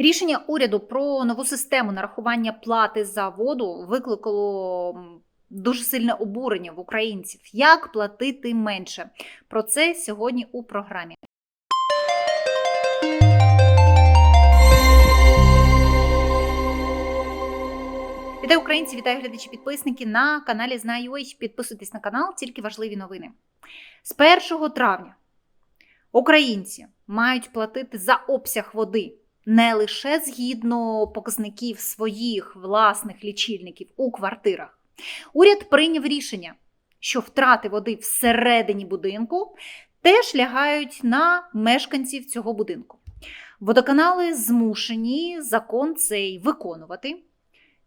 Рішення уряду про нову систему нарахування плати за воду викликало дуже сильне обурення в українців. Як платити менше? Про це сьогодні у програмі. Вітаю українці, вітаю глядачі підписники на каналі Знаю.ua. Підписуйтесь на канал, тільки важливі новини. З 1 травня українці мають платити за обсяг води не лише згідно показників своїх власних лічильників у квартирах. Уряд прийняв рішення, що втрати води всередині будинку теж лягають на мешканців цього будинку. Водоканали змушені закон цей виконувати.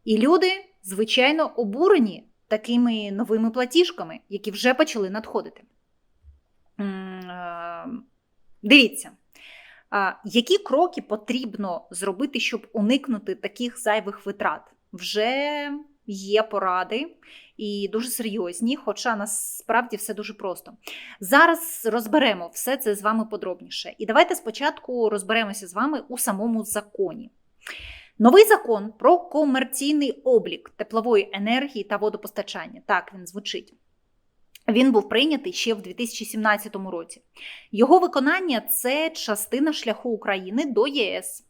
І люди, звичайно, обурені такими новими платіжками, які вже почали надходити. Е, Дивіться, які кроки потрібно зробити, щоб уникнути таких зайвих витрат? Вже є поради і дуже серйозні, хоча насправді все дуже просто. Зараз розберемо все це з вами подробніше. І давайте спочатку розберемося з вами у самому законі. Новий закон про комерційний облік теплової енергії та водопостачання. Так він звучить. Він був прийнятий ще в 2017 році. Його виконання це частина шляху України до ЄС.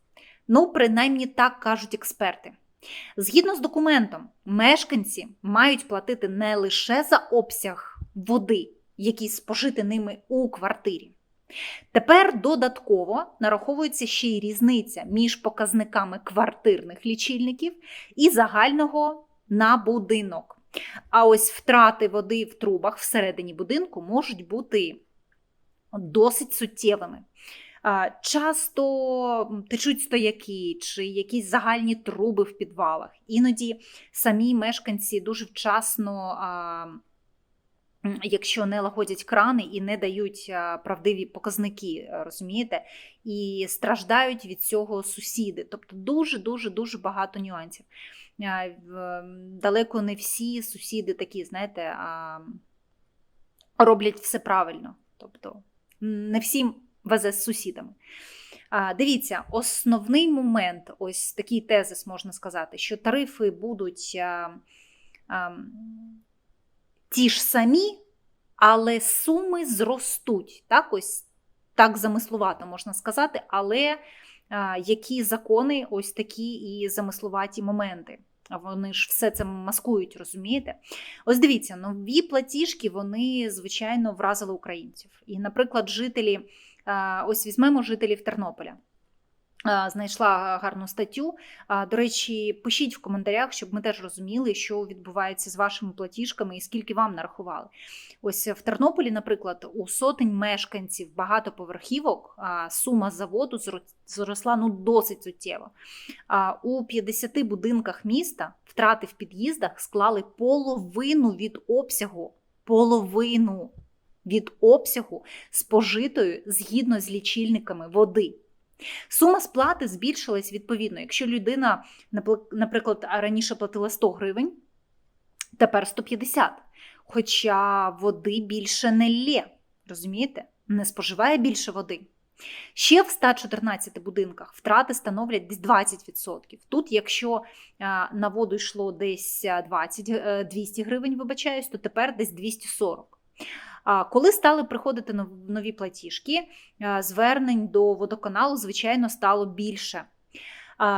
Ну, принаймні так кажуть експерти. Згідно з документом, мешканці мають платити не лише за обсяг води, який спожити ними у квартирі. Тепер додатково нараховується ще й різниця між показниками квартирних лічильників і загального на будинок. А ось втрати води в трубах всередині будинку можуть бути досить суттєвими. Часто течуть стояки чи якісь загальні труби в підвалах. Іноді самі мешканці дуже вчасно. Якщо не лагодять крани і не дають правдиві показники, розумієте, і страждають від цього сусіди. Тобто дуже дуже дуже багато нюансів. М, Далеко не всі сусіди такі, знаєте, роблять все правильно. Тобто не всім везе з сусідами. Дивіться, основний момент, ось такий тезис можна сказати, що тарифи будуть а, а, ті ж самі, але суми зростуть. Так, ось так замислувато можна сказати, але які закони, ось такі і замислуваті моменти. Вони ж все це маскують, розумієте? Ось дивіться, нові платіжки, вони, звичайно, вразили українців. І, наприклад, жителі, ось візьмемо жителів Тернополя. Знайшла гарну статтю. До речі, пишіть в коментарях, щоб ми теж розуміли, що відбувається з вашими платіжками і скільки вам нарахували. Ось в Тернополі, наприклад, у сотень мешканців багатоповерхівок сума за воду зро- зросла ну досить суттєво. У 50 будинках міста втрати в під'їздах склали половину від обсягу. Половину від обсягу спожитої згідно з лічильниками води. Сума сплати збільшилась відповідно. Якщо людина, наприклад, раніше платила 100 гривень, тепер 150. Хоча води більше не лє, розумієте? Не споживає більше води. Ще в 114 будинках втрати становлять десь 20%. Тут, якщо на воду йшло десь 20, е, 200 гривень, вибачаюсь, то тепер десь 240. Коли стали приходити нов- нові платіжки, звернень до водоканалу, звичайно, стало більше.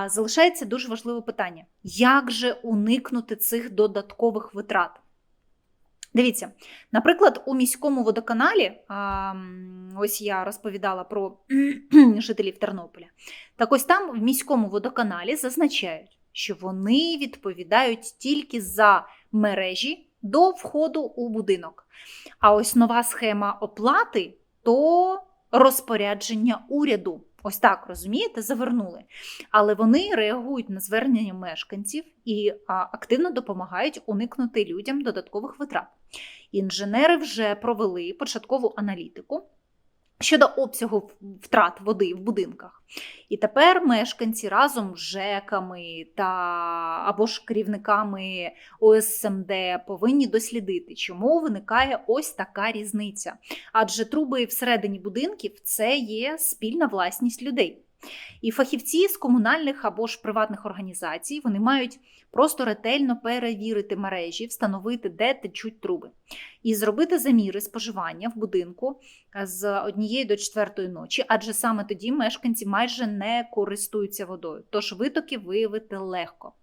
Залишається дуже важливе питання: як же уникнути цих додаткових витрат? Дивіться, наприклад, у міському водоканалі, ось я розповідала про жителів Тернополя. Так ось там в міському водоканалі зазначають, що вони відповідають тільки за мережі до входу у будинок. А ось нова схема оплати то розпорядження уряду. Ось так розумієте, завернули. Але вони реагують на звернення мешканців і активно допомагають уникнути людям додаткових витрат. Інженери вже провели початкову аналітику щодо обсягу втрат води в будинках. І тепер мешканці разом з ЖЕКами та або ж керівниками ОСМД повинні дослідити, чому виникає ось така різниця. Адже труби всередині будинків це є спільна власність людей. І фахівці з комунальних або ж приватних організацій вони мають просто ретельно перевірити мережі, встановити, де течуть труби, і зробити заміри споживання в будинку з однієї до четвертої ночі, адже саме тоді мешканці майже не користуються водою, тож витоки виявити легко.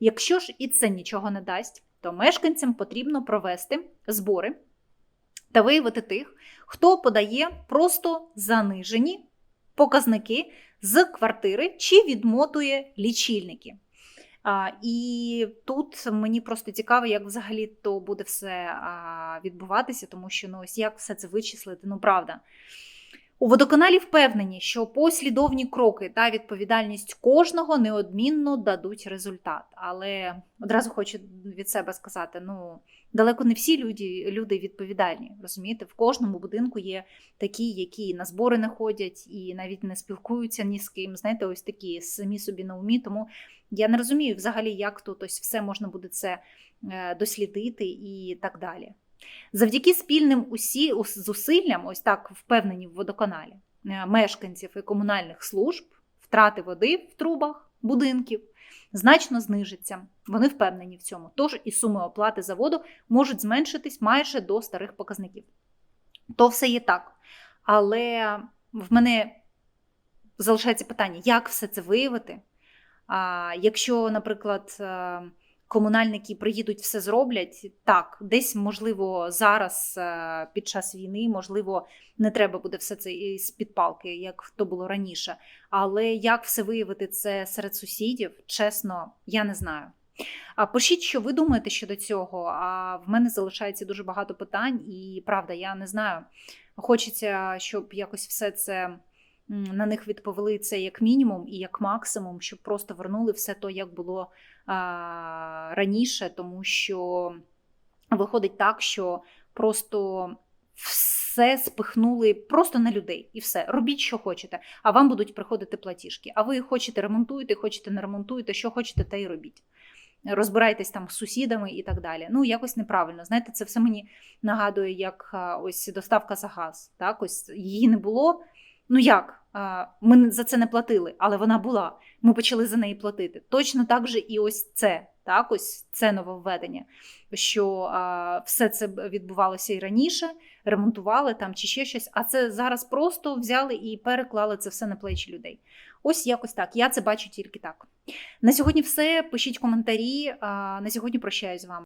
Якщо ж і це нічого не дасть, то мешканцям потрібно провести збори та виявити тих, хто подає просто занижені показники з квартири чи відмотує лічильники. І тут мені просто цікаво, як взагалі то буде все відбуватися, тому що ну ось як все це вичислити, ну правда. У водоканалі впевнені, що послідовні кроки та відповідальність кожного неодмінно дадуть результат. Але одразу хочу від себе сказати: ну далеко не всі люди, люди відповідальні. Розумієте, в кожному будинку є такі, які на збори не ходять і навіть не спілкуються ні з ким. Знаєте, ось такі самі собі на умі. Тому я не розумію взагалі, як тут ось все можна буде це е, дослідити і так далі. Завдяки спільним усі зусиллям, ось так впевнені в водоканалі, е, мешканців і комунальних служб, втрати води в трубах будинків значно знижаться. Вони впевнені в цьому. Тож і суми оплати за воду можуть зменшитись майже до старих показників. То все є так. Але в мене залишається питання, як все це виявити? Якщо, наприклад, е, комунальники приїдуть, все зроблять. Так, десь, можливо, зараз е, під час війни, можливо, не треба буде все це з під палки, як то було раніше. Але як все виявити це серед сусідів, чесно, я не знаю. А пишіть, що ви думаєте щодо цього. А в мене залишається дуже багато питань, і правда, я не знаю. Хочеться, щоб якось все це на них відповіли це як мінімум і як максимум, щоб просто вернули все то, як було а, раніше, тому що виходить так, що просто все спихнули просто на людей, і все. Робіть, що хочете, а вам будуть приходити платіжки. А ви хочете ремонтуєте, хочете не ремонтуєте, що хочете, те й робіть. Розбирайтесь там з сусідами і так далі. Ну, якось неправильно. Знаєте, це все мені нагадує, як ось доставка за газ. Так, ось її не було. Ну як? Ми за це не платили, але вона була. Ми почали за неї платити. Точно так же і ось це. Так, ось це нововведення, що все це відбувалося і раніше, ремонтували там чи ще щось. А це зараз просто взяли і переклали це все на плечі людей. Ось якось так. Я це бачу тільки так. На сьогодні все. Пишіть коментарі. На сьогодні прощаюсь з вами.